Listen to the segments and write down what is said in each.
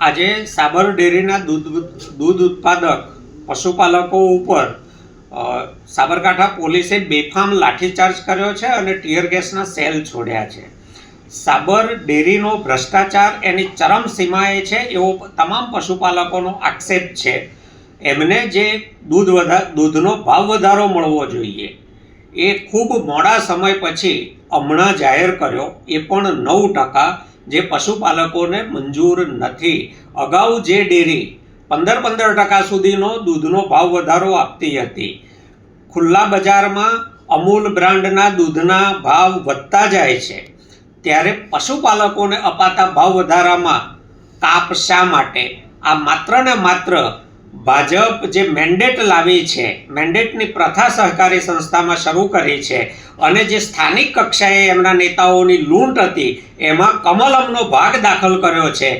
આજે સાબર ડેરીના દૂધ દૂધ ઉત્પાદક પશુપાલકો ઉપર સાબરકાંઠા પોલીસે બેફામ લાઠીચાર્જ કર્યો છે અને ટીયર ગેસના સેલ છોડ્યા છે. સાબર ડેરીનો ભ્રષ્ટાચાર એની ચરમ સીમાએ છે એવો તમામ પશુપાલકોનો આક્ષેપ છે. એમને જે દૂધ વધા, દૂધનો ભાવ વધારો મળવો જોઈએ. એ ખૂબ મોડા સમય પછી હમણાં જાહેર કર્યો. એ પણ નવ ટકા જે પશુપાલકોને મંજૂર નથી. અગાઉ જે ડેરી પંદર પંદર ટકા સુધીનો દૂધનો ભાવ વધારો આપતી હતી. ખુલ્લા બજારમાં અમૂલ બ્રાન્ડના દૂધના ભાવ વધતા જાય છે. ત્યારે પશુપાલકોને અપાતા ભાવ વધારામાં કાપ શા માટે? આ માત્ર ને માત્ર ભાજપ જે મેન્ડેટ લાવી છે મેન્ડેટની પ્રથા સહકારી સંસ્થામાં શરૂ કરી છે અને જે સ્થાનિક કક્ષાએ એમના નેતાઓની લૂંટ હતી, એમાં કમલમનો ભાગ દાખલ કર્યો છે.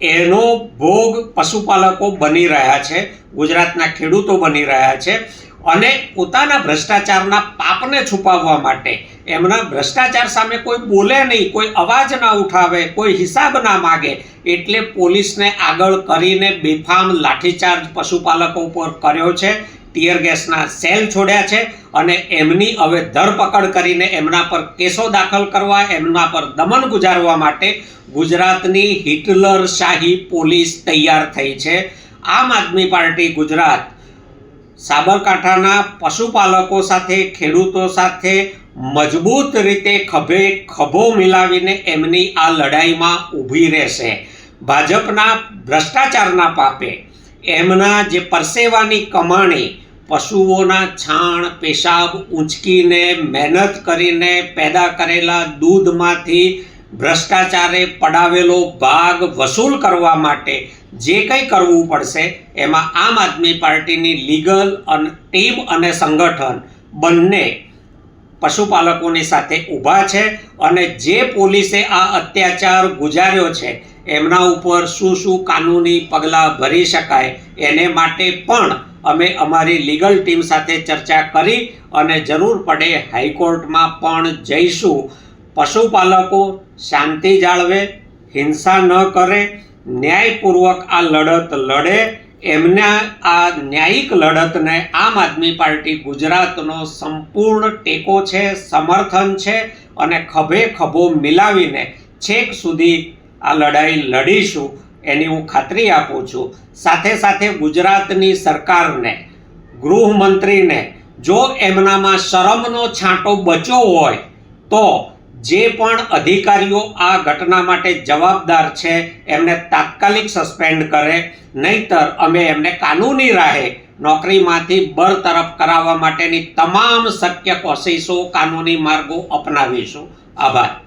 એનો ભોગ પશુપાલકો બની રહ્યા છે, ગુજરાતના ખેડૂતો બની રહ્યા છે અને પોતાના ભ્રષ્ટાચારના પાપને છુપાવવા માટે એમના ભ્રષ્ટાચાર સામે કોઈ બોલે નહીં, કોઈ અવાજ ના ઉઠાવે, કોઈ હિસાબ ના માગે, એટલે પોલીસને આગળ કરીને બેફામ લાઠીચાર્જ પશુપાલકો ઉપર કર્યો છે, ટીયર ગેસના સેલ છોડ્યા છે અને એમની હવે ધરપકડ કરીને એમના પર કેસો દાખલ કરવા, એમના પર દમન ગુજારવા માટે ગુજરાતની હિટલર શાહી પોલીસ તૈયાર થઈ છે. આમ આદમી પાર્ટી ગુજરાત સાબરકાંઠાના પશુપાલકો સાથે, ખેડૂતો સાથે મજબૂત રીતે ખભે ખભો મિલાવીને એમની આ લડાઈમાં ઊભી રહેશે. ભાજપના ભ્રષ્ટાચારના પાપે એમના જે પરસેવાની કમાણી, પશુઓના છાણ, પેશાબ, ઊંચકીને મહેનત કરીને પેદા કરેલા દૂધમાંથી ભ્રષ્ટાચારે પડાવેલો ભાગ વસૂલ કરવા માટે જે કંઈ કરવું પડશે, એમાં આમ આદમી પાર્ટીની લીગલ અને ટીમ અને સંગઠન બંને પશુપાલકોની સાથે ઊભા છે અને જે પોલીસે આ અત્યાચાર ગુજાર્યો છે, એમના ઉપર શું શું કાનૂની પગલાં ભરી શકાય, એને માટે પણ અમે અમારી લીગલ ટીમ સાથે ચર્ચા કરી અને જરૂર પડે હાઈકોર્ટમાં પણ જઈશું. પશુપાલકો શાંતિ જાળવે, હિંસા ન કરે, ન્યાયપૂર્વક આ લડત લડે, એમના આ ન્યાયિક લડતને આમ આદમી પાર્ટી ગુજરાતનો સંપૂર્ણ ટેકો છે, સમર્થન છે અને ખભે ખભો મિલાવીને છેક સુધી આ લડાઈ લડીશું એની હું ખાતરી આપું છું. સાથે સાથે ગુજરાતની સરકારને, ગૃહમંત્રીને, જો એમનામાં શરમનો છાંટો બચ્યો હોય, તો જે પણ અધિકારીઓ આ ઘટના માટે જવાબદાર છે, એમને તાત્કાલિક સસ્પેન્ડ કરે, નહીતર અમે એમને કાનૂની રાહે નોકરીમાંથી બરતરફ કરાવવા માટેની તમામ શક્ય કોશિશો, કાનૂની માર્ગો અપનાવીશું. આભાર.